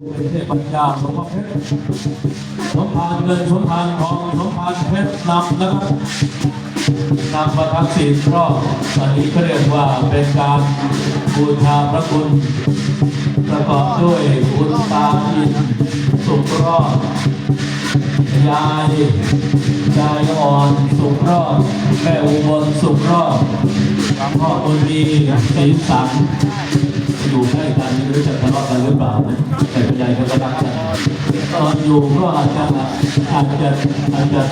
เป็นเทพปัญญาหลวงพ่อเพชรสมภารเงินสมภารทองสมภารเพชรนำนะครับนำประทับศีลรอบอันนี้ก็เรียกว่าเป็นการบูชาพระคุณประกอบด้วยคุณตาอินสุขรอดยายยายอ่อนสุขรอดแม่อุบลสุขรอด พ่อคนดีศรีสังอยู่ใกล้กันไม่รู้จะทะเลาะกันหรือเปล่านะแต่เป็นยายเขาก็รักกันตอนอยู่ก็อาจจะอาจจะอาจจะ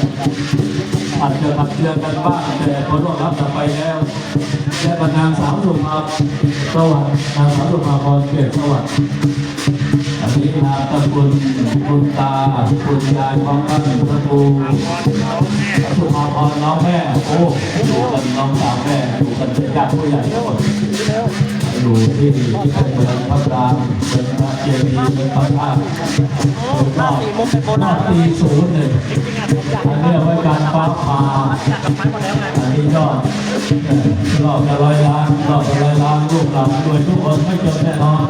อาจจะขัดเคืองกันบ้างแต่คนร่วมรับกันไปแล้วและประนางสาวสุภาพสวัสดิ์นางสาวสุภาพรเกียรติสวัสดิ์อันนี้นามตะคุณคุณตาคุณยายของท่านพระครู สุภาพรน้องแม่โอ้อยู่กันน้องสาวแม่อยู่กันเป็นญาติผู้ใหญ่ทั้งหมดอยู่ที่ที่เป็นเมืองพระรามเป็นพระเจดีย์เป็นพระธาตุเป็นรอบรอบปีศูนย์หนึ่งอันนี้เอาไว้การฟ้าผ่าอันนี้ยอดรอบละร้อยล้านรอบละร้อยล้านลูกหลานรวยทุกคนไม่จนแน่นอน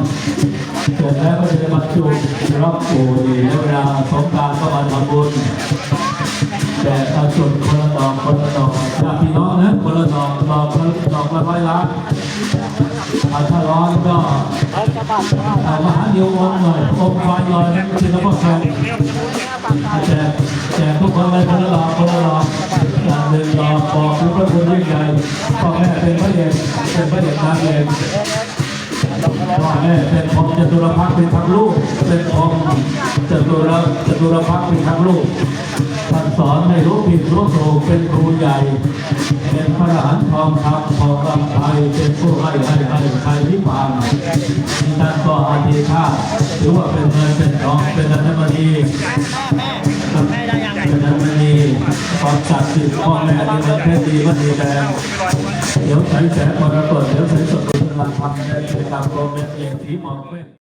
เสร็จแล้วก็จะบรรจุรับปู่ดีเวลาสงการก็มาทำบุญแต่กระสุนคน คนละดอกญาติพี่น้องนะคนละดอกดอกละดอกละร้อยล้านถ้าร้อนก็เอามาหาเดียวองหน่อยองค์ไฟลอยนะที่เราก็แข่งแจกแจกทุกคนเลยคนละดอกคนละดอกอย่างหนึ่งดอกบอกทุกพระคุณยิ่งใหญ่พ่อแม่เป็นพระเอกเป็นพระเอกนางเอกพ่อแม่เป็นองจตุรพักษ์เป็นทั้งลูกเป็นองจตุรจตุรพักษ์เป็นทั้งลูก อนให้รู้ผิดรู้ถูกเป็นครูใหญ่ เป็นพระอรหันต์ทองคำพอกำไทยเป็นผู้ให้ให้ให้ใครที่ผ่านท่านก็อาธิฆาตถือว่าเป็นเงินเป็นทองเป็นอัญมณีเป็นอัญมณีความศักดิ์สิทธิ์พ่อแม่ที่มันเพชรดีมันดีแดงเดี๋ยวใช้แสงมรกตเดี๋ยวใช้สกุลพลังทำในกิจกรรมโรงเรียนเองสีหมอกเว้น